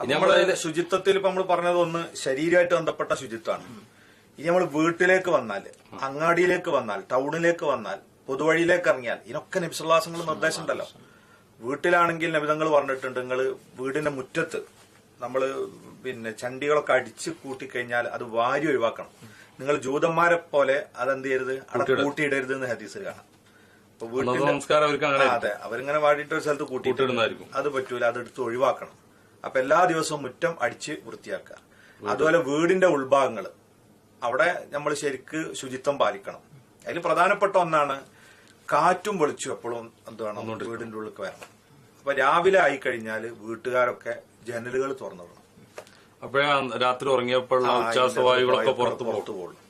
നമ്മൾ ശുചിത്വത്തിൽ ഇപ്പൊ നമ്മൾ പറഞ്ഞത് ഒന്ന് ശരീരമായിട്ട് ബന്ധപ്പെട്ട ശുചിത്വമാണ്. ഇനി നമ്മൾ വീട്ടിലേക്ക് വന്നാൽ അങ്ങാടിയിലേക്ക് വന്നാൽ ടൗണിലേക്ക് വന്നാൽ പൊതുവഴിയിലേക്ക് ഇറങ്ങിയാൽ ഇതിനൊക്കെ നബിസുല്ലാസങ്ങൾ നിർദ്ദേശം ഉണ്ടല്ലോ വീട്ടിലാണെങ്കിൽ നബിതങ്ങൾ പറഞ്ഞിട്ടുണ്ട് നിങ്ങൾ വീടിന്റെ മുറ്റത്ത് നമ്മൾ പിന്നെ ചണ്ടികളൊക്കെ അടിച്ച് കൂട്ടിക്കഴിഞ്ഞാൽ അത് വാരി ഒഴിവാക്കണം. നിങ്ങൾ ജൂതന്മാരെ പോലെ അതെന്ത് ചെയ്യരുത്? അവിടെ കൂട്ടിയിടരുത്. എന്ന് ഹദീസിൽ കാണാം. അപ്പൊ ആ, അതെ. അവരിങ്ങനെ വാടിയിട്ട് ഒരു സ്ഥലത്ത് കൂട്ടിയിട്ട് കൂട്ടിയിടുന്നതായിരിക്കും. അത് പറ്റൂല അതെടുത്ത് ഒഴിവാക്കണം. അപ്പൊ എല്ലാ ദിവസവും മുറ്റം അടിച്ച് വൃത്തിയാക്കുക. അതുപോലെ വീടിന്റെ ഉൾഭാഗങ്ങൾ അവിടെ നമ്മൾ ശരിക്ക് ശുചിത്വം പാലിക്കണം. അതിൽ പ്രധാനപ്പെട്ട ഒന്നാണ് കാറ്റും വെളിച്ചും എപ്പോഴും എന്ത് വേണം? വീടിന്റെ ഉള്ളിൽ വരണം. അപ്പൊ രാവിലെ ആയി കഴിഞ്ഞാൽ വീട്ടുകാരൊക്കെ ജനലുകൾ തുറന്നിടണം അപ്പോഴേ രാത്രി ഉറങ്ങിയപ്പോഴുള്ള ഉച്ചാസവായുകളൊക്കെ പുറത്തു പോകും. പുറത്തു പോകുള്ളൂ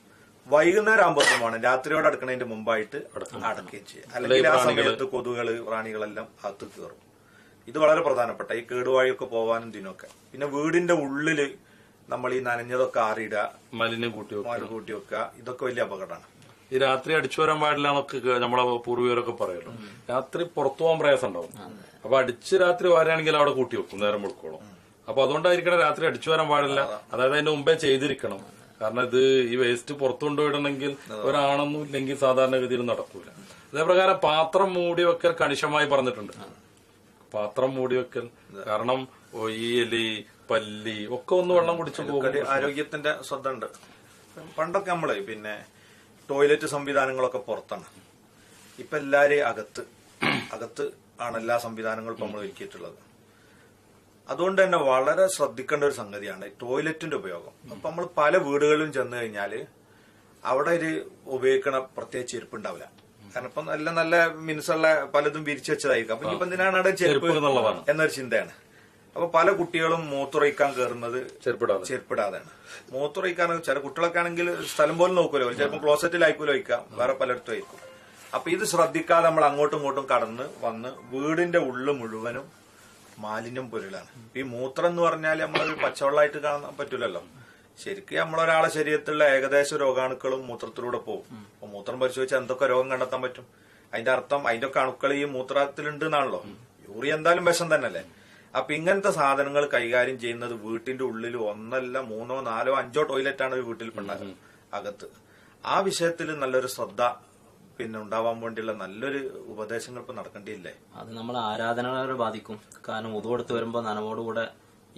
വൈകുന്നേരം ആകുമ്പോഴത്തുമാണ് രാത്രിയോട് അടുക്കണതിന്റെ മുമ്പായിട്ട് അടക്കുകയും ചെയ്യുക. അല്ലെങ്കിൽ ആ സമയത്ത് കൊതുകൾ പ്രാണികളെല്ലാം അകത്ത് കയറും. ഇത് വളരെ പ്രധാനപ്പെട്ട ഈ കേടുവാഴിയൊക്കെ പോവാനും ഇതിനൊക്കെ. പിന്നെ വീടിന്റെ ഉള്ളിൽ നമ്മൾ ഈ നനഞ്ഞതൊക്കെ ആറിയിടുക മലിനം കൂട്ടി വെക്കുക. മാൽ കൂട്ടി വെക്കുക ഇതൊക്കെ വലിയ അപകടമാണ്. ഈ രാത്രി അടിച്ചു വരാൻ പാടില്ല എന്നൊക്കെ നമ്മളെ പൂർവികരൊക്കെ പറയുമല്ലോ രാത്രി പുറത്തു പോകാൻ പ്രയാസം ഉണ്ടാവും. അപ്പൊ അടിച്ച് രാത്രി വരാണെങ്കിൽ അവിടെ കൂട്ടി വെക്കും നേരം കൊടുക്കോളും അപ്പൊ അതുകൊണ്ടായിരിക്കണം രാത്രി അടിച്ചു വരാൻ പാടില്ല. അതായത് അതിന്റെ മുമ്പേ ചെയ്തിരിക്കണം. കാരണം ഇത് ഈ വേസ്റ്റ് പുറത്തു കൊണ്ടുപോയിടണമെങ്കിൽ ഒരാണെന്നും ഇല്ലെങ്കിൽ സാധാരണഗതിയിൽ നടക്കൂല. അതേപ്രകാരം പാത്രം മൂടി വെക്കൽ കണിശമായി പറഞ്ഞിട്ടുണ്ട്. പാത്രം മൂടി വെക്കൽ കാരണം ഈ എലി പല്ലി ഒക്കെ ഒന്ന് വെള്ളം കുടിച്ചു പോകും. ആരോഗ്യത്തിന്റെ ശ്രദ്ധ ഉണ്ട് പണ്ടൊക്കെ നമ്മൾ പിന്നെ ടോയ്ലറ്റ് സംവിധാനങ്ങളൊക്കെ പുറത്താണ്. ഇപ്പൊ എല്ലാരെയും അകത്ത്. അകത്ത് ആണ് എല്ലാ സംവിധാനങ്ങളും ഇപ്പൊ നമ്മൾ ഒരുക്കിയിട്ടുള്ളത്. അതുകൊണ്ട് തന്നെ വളരെ ശ്രദ്ധിക്കേണ്ട ഒരു സംഗതിയാണ് ടോയ്ലറ്റിന്റെ ഉപയോഗം. അപ്പൊ നമ്മൾ പല വീടുകളിലും ചെന്ന് കഴിഞ്ഞാൽ അവിടെ ഒരു ഉപയോഗിക്കണ പ്രത്യേക ചെരുപ്പ് ഉണ്ടാവില്ല കാരണം ഇപ്പൊ നല്ല നല്ല മിനുസുള്ള പലതും വിരിച്ചു വെച്ചതായിരിക്കും. അപ്പൊ ഇപ്പൊ എന്തിനാണ് അവിടെ ചെരുപ്പ് എന്നൊരു ചിന്തയാണ്. അപ്പൊ പല കുട്ടികളും മൂത്തുറയ്ക്കാൻ കയറുന്നത് ചെരുപ്പിടാതെ. ചെരുപ്പിടാതെയാണ്. മൂത്തുറയ്ക്കാൻ ചില കുട്ടികളൊക്കെ ആണെങ്കിൽ സ്ഥലം പോലും നോക്കുമല്ലോ ചിലപ്പോൾ ക്ലോസറ്റിലായിരിക്കുമല്ലോ വയ്ക്കാം വേറെ പലയിടത്തും ആയിരിക്കും. അപ്പൊ ഇത് ശ്രദ്ധിക്കാതെ നമ്മൾ അങ്ങോട്ടും ഇങ്ങോട്ടും കടന്ന് വന്ന് വീടിന്റെ ഉള്ളു മുഴുവനും മാലിന്യം പൊരുളാണ്. ഈ മൂത്രം എന്ന് പറഞ്ഞാൽ നമ്മളൊരു പച്ചവെള്ളമായിട്ട് കാണാൻ പറ്റൂലല്ലോ. ശരിക്കും നമ്മളൊരാളെ ശരീരത്തിലുള്ള ഏകദേശ രോഗാണുക്കളും മൂത്രത്തിലൂടെ പോകും. അപ്പൊ മൂത്രം പരിശോധിച്ചാൽ എന്തൊക്കെ രോഗം കണ്ടെത്താൻ പറ്റും? അതിന്റെ അർത്ഥം അതിന്റെ ഒക്കെ അണുക്കൾ ഈ മൂത്രത്തിലുണ്ട് എന്നാണല്ലോ യൂറി എന്തായാലും വിഷം തന്നെയല്ലേ? അപ്പൊ ഇങ്ങനത്തെ സാധനങ്ങൾ കൈകാര്യം ചെയ്യുന്നത് വീട്ടിന്റെ ഉള്ളിൽ ഒന്നല്ല മൂന്നോ നാലോ അഞ്ചോ ടോയ്ലറ്റ് ആണ് ഒരു വീട്ടിൽ ഉണ്ടാകുന്നത് അകത്ത്. ആ വിഷയത്തിൽ നല്ലൊരു ശ്രദ്ധ പിന്നെ ഉണ്ടാവാൻ വേണ്ടിയുള്ള നല്ലൊരു ഉപദേശങ്ങൾ ഇപ്പൊ നടക്കേണ്ടിയില്ലേ? അത് നമ്മൾ ആരാധനകളെ ബാധിക്കും. കാരണം ഉതുകൊടുത്ത് വരുമ്പോ നനവോടുകൂടെ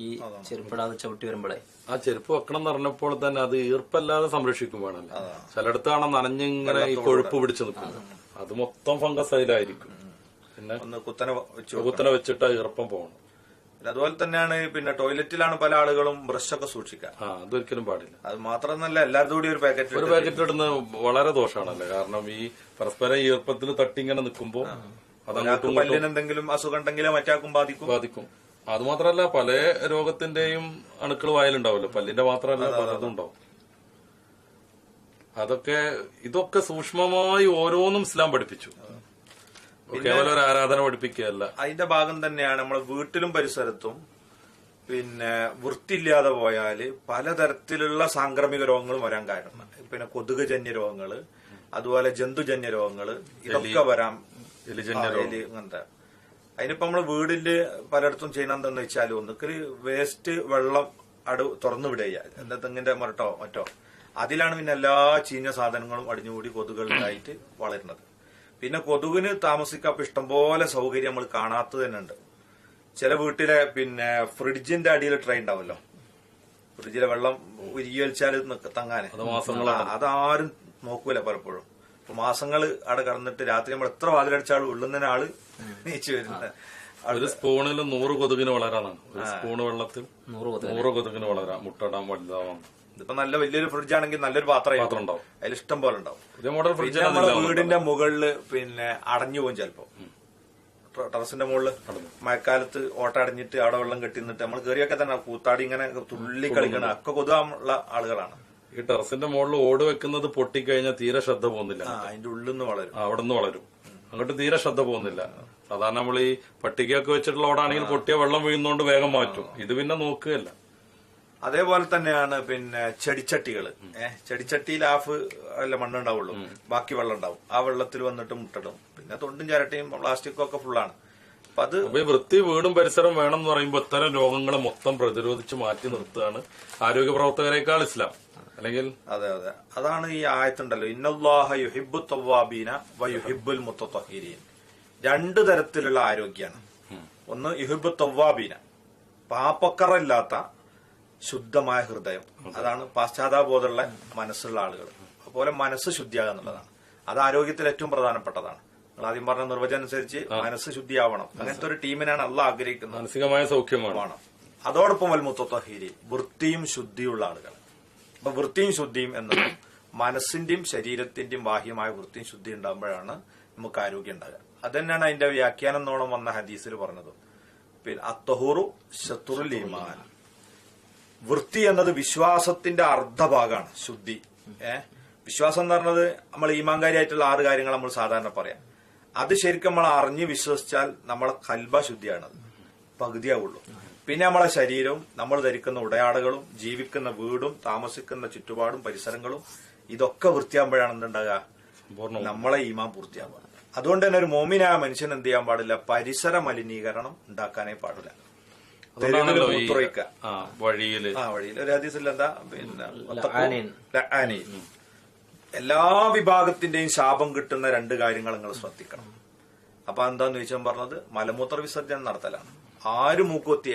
ഈ ചെരുപ്പിടാതെ ചവിട്ടി വരുമ്പോഴേ ആ ചെരുപ്പ് വെക്കണം എന്ന് പറഞ്ഞപ്പോൾ തന്നെ അത് ഈർപ്പല്ലാതെ സംരക്ഷിക്കും വേണമല്ലോ. ചിലയിടത്താണ് നനഞ്ഞിങ്ങനെ ഈ കൊഴുപ്പ് പിടിച്ചു നിൽക്കുന്നത്. അത് മൊത്തം ഫംഗസ് അതിലായിരിക്കും. പിന്നെ ഒന്ന് കുത്തനെ വെച്ചു കുത്തനെ വെച്ചിട്ട് ആ ഈർപ്പം പോകണം പിന്നെ അതുപോലെ തന്നെയാണ് പിന്നെ ടോയ്ലറ്റിലാണ് പല ആളുകളും ബ്രഷ് ഒക്കെ സൂക്ഷിക്കുക. ആ അതൊരിക്കലും പാടില്ല. അത് മാത്രമല്ല എല്ലാവരും കൂടി ഒരു പാക്കറ്റ് ഒരു പാക്കറ്റ് ഇടുന്ന വളരെ ദോഷമാണല്ലോ. കാരണം ഈ പരസ്പരം ഈർപ്പത്തിൽ തട്ടിങ്ങനെ നിൽക്കുമ്പോൾ നിൽക്കുമ്പോ അതങ്ങോട്ടും ഇങ്ങോട്ടും പല്ലിന് എന്തെങ്കിലും അസുഖം ഉണ്ടെങ്കിലും മറ്റാക്കും ബാധിക്കും? ബാധിക്കും. അത് മാത്രല്ല പല രോഗത്തിന്റെയും അണുക്കൾ വായലുണ്ടാവല്ലോ. പല്ലിന്റെ മാത്രമല്ല പലതും ഉണ്ടാവും. അതൊക്കെ ഇതൊക്കെ സൂക്ഷ്മമായി ഓരോന്നും ഇസ്ലാം പഠിപ്പിച്ചു. കേവലം ഒരു ആരാധന പഠിപ്പിക്കുകയല്ല. അതിന്റെ ഭാഗം തന്നെയാണ് നമ്മളെ വീട്ടിലും പരിസരത്തും പിന്നെ വൃത്തിയില്ലാതെ പോയാൽ പലതരത്തിലുള്ള സാംക്രമിക രോഗങ്ങളും വരാൻ കാരണം. പിന്നെ കൊതുക് ജന്യ രോഗങ്ങൾ അതുപോലെ ജന്തുജന്യ രോഗങ്ങൾ ഇതൊക്കെ വരാം. എലിജന്യ രോഗം. അതിനിപ്പോ നമ്മൾ വീടിൽ പലയിടത്തും ചെയ്യുന്ന എന്താന്ന് വെച്ചാൽ ഒന്നുകിൽ വേസ്റ്റ് വെള്ളം അടു തുറന്നു വിടുക എന്താ തെങ്ങിന്റെ മരട്ടോ മറ്റോ. അതിലാണ് പിന്നെ എല്ലാ ചീഞ്ഞ സാധനങ്ങളും അടിഞ്ഞുകൂടി കൊതുകുകളിലായിട്ട് വളരുന്നത്. പിന്നെ കൊതുകിന് താമസിക്കാൻ ഇഷ്ടംപോലെ സൗകര്യം നമ്മൾ കാണാത്തത് തന്നെ ഉണ്ട് ചില വീട്ടിലെ പിന്നെ ഫ്രിഡ്ജിന്റെ അടിയിൽ ട്രൈ ഉണ്ടാവല്ലോ. ഫ്രിഡ്ജിലെ വെള്ളം ഉരുകി വലിച്ചാൽ തങ്ങാനെ. അതാരും നോക്കൂല പലപ്പോഴും. അപ്പൊ മാസങ്ങൾ അവിടെ കടന്നിട്ട് രാത്രി നമ്മൾ എത്ര വാതിലടിച്ചാലും ഉള്ളുന്ന ആൾ നീച്ചു വരുന്നത്. ഒരു സ്പൂണിൽ നൂറ് കൊതുകിന് വളരാനാണ്. ഒരു സ്പൂൺ വെള്ളത്തിൽ നൂറ് കൊതുക് നൂറ് കൊതുകിന് വളരാം. മുട്ടടാൻ വലുതാവാം. ഇതിപ്പോ നല്ല വലിയൊരു ഫ്രിഡ്ജ് ആണെങ്കിൽ നല്ലൊരു പാത്രം പാത്രം ഉണ്ടാവും. അതിൽ ഇഷ്ടം പോലെ ഉണ്ടാവും. ഫ്രിഡ്ജ് മോഡൽ ഫ്രിഡ്ജ് നമ്മളെ വീടിന്റെ മുകളിൽ പിന്നെ അടഞ്ഞു പോകും ചിലപ്പോ. ടെറസിന്റെ മുകളിൽ മഴക്കാലത്ത് ഓട്ട അടഞ്ഞിട്ട് അവിടെ വെള്ളം കെട്ടി നിന്നിട്ട് നമ്മൾ കയറിയൊക്കെ തന്നെ കൂത്താടി ഇങ്ങനെ തുള്ളി കളിക്കണ ഒക്കെ കൊതുകാനുള്ള ആളുകളാണ്. ഈ ടെറസിന്റെ മുകളിൽ ഓട് വെക്കുന്നത് പൊട്ടിക്കഴിഞ്ഞാൽ തീരെ ശ്രദ്ധ പോകുന്നില്ല. അതിന്റെ ഉള്ളിൽ നിന്ന് വളരും. അവിടെ നിന്ന് വളരും. അങ്ങോട്ട് തീരെ ശ്രദ്ധ പോകുന്നില്ല. സാധാരണ നമ്മൾ ഈ പട്ടികയൊക്കെ വെച്ചിട്ടുള്ള ഓടാണെങ്കിൽ പൊട്ടിയ വെള്ളം വീഴുന്നോണ്ട് വേഗം മാറ്റും. ഇത് പിന്നെ നോക്കുകയല്ല. അതേപോലെ തന്നെയാണ് പിന്നെ ചെടിച്ചട്ടികൾ ചെടിച്ചട്ടിയിൽ ഹാഫ് അല്ല മണ്ണുണ്ടാവുള്ളൂ. ബാക്കി വെള്ളം ഉണ്ടാവും ആ വെള്ളത്തിൽ വന്നിട്ട് മുട്ടടും. പിന്നെ തൊണ്ടും ചിരട്ടയും പ്ലാസ്റ്റിക്കും ഒക്കെ ഫുള്ളാണ്. അപ്പൊ അത് വൃത്തി വീടും പരിസരം വേണം എന്ന് പറയുമ്പോൾ ഇത്തരം രോഗങ്ങളെ മൊത്തം പ്രതിരോധിച്ച് മാറ്റി നിർത്തുകയാണ് ആരോഗ്യ പ്രവർത്തകരെക്കാൾ ഇസ്ലാം. അല്ലെങ്കിൽ? അതെ അതെ. അതാണ് ഈ ആയത്തുണ്ടല്ലോ. ഇന്നല്ലാഹ യുഹിബു തവ്വാബീന വ യുഹിബുൽ മുത്തഹീരീൻ രണ്ട് തരത്തിലുള്ള ആരോഗ്യമാണ് ഒന്ന് യുഹിബു തവ്വാബീന. പാപ്പക്കറില്ലാത്ത ശുദ്ധമായ ഹൃദയം. അതാണ് പാശ്ചാത്താബോധമുള്ള മനസ്സുള്ള ആളുകൾ. അതുപോലെ മനസ്സ് ശുദ്ധിയാകുക എന്നുള്ളതാണ്. അത് ആരോഗ്യത്തിൽ ഏറ്റവും പ്രധാനപ്പെട്ടതാണ്. നിങ്ങൾ ആദ്യം പറഞ്ഞ നിർവചനം അനുസരിച്ച് മനസ്സ് ശുദ്ധിയാവണം. അങ്ങനത്തെ ഒരു ടീമിനാണ് അല്ല ആഗ്രഹിക്കുന്നത്. മാനസികമായ സൗഖ്യമാണ്. അതോടൊപ്പം വൽമുത്തഹീരി വൃത്തിയും ശുദ്ധിയുള്ള ആളുകൾ. അപ്പൊ വൃത്തിയും ശുദ്ധിയും എന്നത് മനസ്സിന്റെയും ശരീരത്തിന്റെയും ബാഹ്യമായ വൃത്തിയും ശുദ്ധി ഉണ്ടാകുമ്പോഴാണ് നമുക്ക് ആരോഗ്യം ഉണ്ടാകുക. അത് തന്നെയാണ് അതിന്റെ വ്യാഖ്യാനം എന്നോണം വന്ന ഹദീസിൽ പറഞ്ഞത്. പിന്നെ അത്തഹൂറു ശത്രുൽ ഈമാൻ. വൃത്തി എന്നത് വിശ്വാസത്തിന്റെ അർദ്ധഭാഗമാണ് ശുദ്ധി. ഏ? വിശ്വാസം എന്ന് പറഞ്ഞത് നമ്മൾ ഈമാങ്കാരിയായിട്ടുള്ള ആറ് കാര്യങ്ങൾ നമ്മൾ സാധാരണ പറയാം. അത് ശരിക്കും നമ്മൾ അറിഞ്ഞ് വിശ്വസിച്ചാൽ നമ്മളെ കൽബ ശുദ്ധിയാണത്. പകുതിയാവുള്ളൂ. പിന്നെ നമ്മളെ ശരീരവും നമ്മൾ ധരിക്കുന്ന ഉടയാടകളും ജീവിക്കുന്ന വീടും താമസിക്കുന്ന ചുറ്റുപാടും പരിസരങ്ങളും ഇതൊക്കെ വൃത്തിയാകുമ്പോഴാണ് എന്തുണ്ടാകുക നമ്മളെ ഈമാൻ പൂർത്തിയാവുക. അതുകൊണ്ട് തന്നെ ഒരു മോമിനായ മനുഷ്യൻ എന്ത് ചെയ്യാൻ പാടില്ല? പരിസര മലിനീകരണം ഉണ്ടാക്കാനേ പാടില്ല. വഴിയിൽ ആ വഴിയിൽ ഒരു ഹദീസിൽ എന്താ? പിന്നെ. എല്ലാ വിഭാഗത്തിന്റെയും ശാപം കിട്ടുന്ന രണ്ട് കാര്യങ്ങൾ നിങ്ങൾ ശ്രദ്ധിക്കണം. അപ്പൊ എന്താന്ന് ചോദിച്ചാൽ പറഞ്ഞത്? മലമൂത്ര വിസർജനം നടത്തലാണ്. ആര് മൂക്കുത്തി?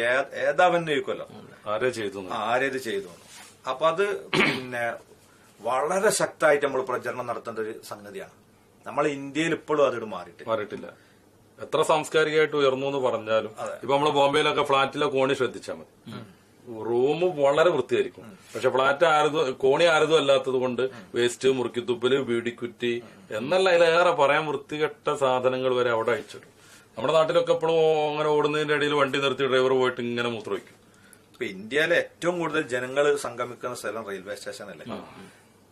ഏതാവെന്ന് ചോദിക്കുമല്ലോ ആരെ ചെയ്തു ആരേത് ചെയ്തു അപ്പൊ അത് പിന്നെ വളരെ ശക്തമായിട്ട് നമ്മൾ പ്രചരണം നടത്തേണ്ട ഒരു സംഗതിയാണ്. നമ്മൾ ഇന്ത്യയിൽ ഇപ്പോഴും അതിട് മാറിയിട്ട് മാറിയിട്ടില്ല. എത്ര സാംസ്കാരികമായിട്ട് ഉയർന്നു എന്ന് പറഞ്ഞാലും ഇപ്പൊ നമ്മൾ ബോംബെയിലൊക്കെ ഫ്ളാറ്റിലെ കോണി ശ്രദ്ധിച്ചാൽ മതി. റൂം വളരെ വൃത്തിയായിരിക്കും. പക്ഷെ ഫ്ളാറ്റ് ആരതും കോണി ആരതും അല്ലാത്തത് കൊണ്ട് വേസ്റ്റ് മുറുക്കിത്തുപ്പൽ വീടിക്കുറ്റി എന്നല്ല അതിലേറെ പറയാൻ വൃത്തികെട്ട സാധനങ്ങൾ വരെ അവിടെ അയച്ചിടും. നമ്മുടെ നാട്ടിലൊക്കെ എപ്പോഴും അങ്ങനെ ഓടുന്നതിന്റെ ഇടയിൽ വണ്ടി നിർത്തി ഡ്രൈവർ പോയിട്ട് ഇങ്ങനെ മൂത്രമൊഴിക്കും ഇപ്പൊ ഇന്ത്യയിലെ ഏറ്റവും കൂടുതൽ ജനങ്ങൾ സംഗമിക്കുന്ന സ്ഥലം റെയിൽവേ സ്റ്റേഷൻ അല്ലേ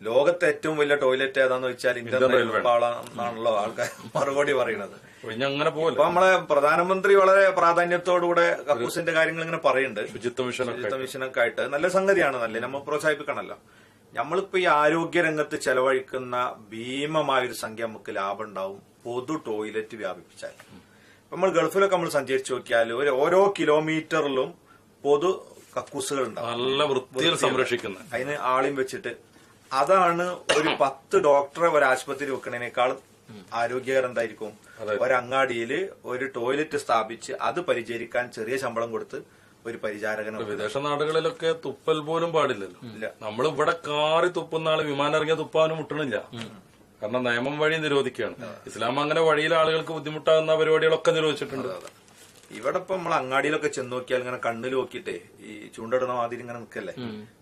ലോകത്തെ ഏറ്റവും വലിയ ടോയ്ലറ്റ് ഏതാന്ന് വെച്ചാൽ ഇന്ത്യൻ റെയിൽവേ പാളാണെന്നാണല്ലോ ആൾക്കാർ മറുപടി പറയുന്നത്. അങ്ങനെ ഇപ്പൊ നമ്മളെ പ്രധാനമന്ത്രി വളരെ പ്രാധാന്യത്തോടുകൂടെ കക്കൂസിന്റെ കാര്യങ്ങൾ ഇങ്ങനെ പറയുന്നുണ്ട് ശുചിത്വ മിഷൻ ശുചിത്വ മിഷനൊക്കെ ആയിട്ട്. നല്ല സംഗതിയാണ് നല്ല? നമ്മൾ പ്രോത്സാഹിപ്പിക്കണമല്ലോ. നമ്മളിപ്പോ ഈ ആരോഗ്യ രംഗത്ത് ചെലവഴിക്കുന്ന ഭീമമായ ഒരു സംഖ്യ നമുക്ക് ലാഭം ഉണ്ടാവും. പൊതു ടോയ്ലറ്റ് വ്യാപിപ്പിച്ചാൽ. നമ്മൾ ഗൾഫിലൊക്കെ നമ്മൾ സഞ്ചരിച്ചു നോക്കിയാൽ ഒരു ഓരോ കിലോമീറ്ററിലും പൊതു കക്കൂസുകൾ ഉണ്ടാവും നല്ല വൃത്തിയിൽ സംരക്ഷിക്കുന്നത് അതിന് ആളിയും വെച്ചിട്ട്. അതാണ് ഒരു പത്ത് ഡോക്ടറെ ഒരു ആശുപത്രി വെക്കണേനേക്കാളും ആരോഗ്യകരം എന്തായിരിക്കും ഒരങ്ങാടിയിൽ ഒരു ടോയ്ലറ്റ് സ്ഥാപിച്ച് അത് പരിചരിക്കാൻ ചെറിയ ശമ്പളം കൊടുത്ത് ഒരു പരിചാരകനെ വിദേശ നാടുകളിലൊക്കെ തുപ്പൽ പോലും പാടില്ലല്ലോ. നമ്മൾ ഇവിടെ കാറി തുപ്പുന്ന ആൾ വിമാനം ഇറങ്ങിയ തുപ്പാനും മുട്ടണില്ല. കാരണം നിയമം വഴി നിരോധിക്കുകയാണ്. ഇസ്ലാം അങ്ങനെ വഴിയിൽ ആളുകൾക്ക് ബുദ്ധിമുട്ടാകുന്ന പരിപാടികളൊക്കെ നിരോധിച്ചിട്ടുണ്ട്. ഇവിടെ ഇപ്പൊ നമ്മൾ അങ്ങാടിയിലൊക്കെ ചെന്ന് നോക്കിയാൽ ഇങ്ങനെ കണ്ണിൽ നോക്കിയിട്ടേ ഈ ചൂണ്ടിടുന്ന മാതിരി ഇങ്ങനെ നിൽക്കല്ലേ?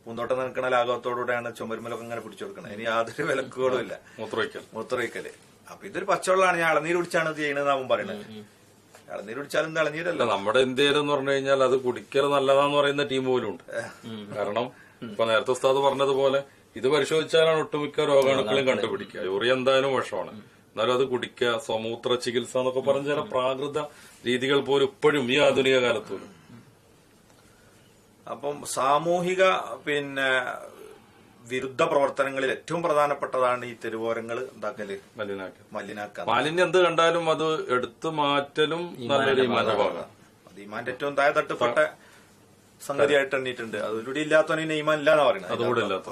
പൂന്തോട്ടം നിൽക്കണ ലാഘവത്തോടുകൂടെയാണ് ചുമരുമലൊക്കെ ഇങ്ങനെ പിടിച്ചു കൊടുക്കുന്നത് ഇനി യാതൊരു വിലക്കുകളും ഇല്ല. മൂത്രമൊഴിക്കൽ. മൂത്രമൊഴിക്കൽ. അപ്പൊ ഇതൊരു പച്ചവെള്ളമാണ്. ഞാൻ ഇളനീര് കുടിച്ചാണ് ഇത് ചെയ്യണത് അവൻ പറയുന്നത് ഇളനീര് കുടിച്ചാലും ഇളനീരല്ല. നമ്മുടെ ഇന്ത്യയിൽ എന്ന് പറഞ്ഞു കഴിഞ്ഞാൽ അത് കുടിക്കൽ നല്ലതാന്ന് പറയുന്ന ടീം പോലും ഉണ്ട്. കാരണം ഇപ്പൊ നേരത്തെ ഉസ്താദ് പറഞ്ഞതുപോലെ ഇത് പരിശോധിച്ചാലാണ് ഒട്ടുമിക്ക രോഗാണുക്കളും കണ്ടുപിടിക്കുക. യൂറിയ എന്തായാലും വിഷമാണ്. എന്നാലും അത് കുടിക്കുക സമൂത്ര ചികിത്സ എന്നൊക്കെ പറഞ്ഞ ചില പ്രാകൃത രീതികൾ പോലും ഇപ്പോഴും ഈ ആധുനിക കാലത്ത് അപ്പം സാമൂഹിക പിന്നെ വിരുദ്ധ പ്രവർത്തനങ്ങളിൽ ഏറ്റവും പ്രധാനപ്പെട്ടതാണ് ഈ തെരുവോരങ്ങൾ എന്താക്കൽ? മലിനാക്ക മലിനാക്ക മാലിന്യം എന്ത് കണ്ടാലും അത് എടുത്തു മാറ്റലും നല്ലൊരു ഇമാന്റെ ഭാഗമാണ് അത് ഈമാന്റെ ഏറ്റവും താഴെ തട്ടുപ്പെട്ട സംഗതിയായിട്ട് എണ്ണിയിട്ടുണ്ട്. അതിലൂടെ ഇല്ലാത്തവനെ ഈമാൻ ഇല്ലാന്ന് പറയുന്നത്. അതുകൂടെ ഇല്ലാത്ത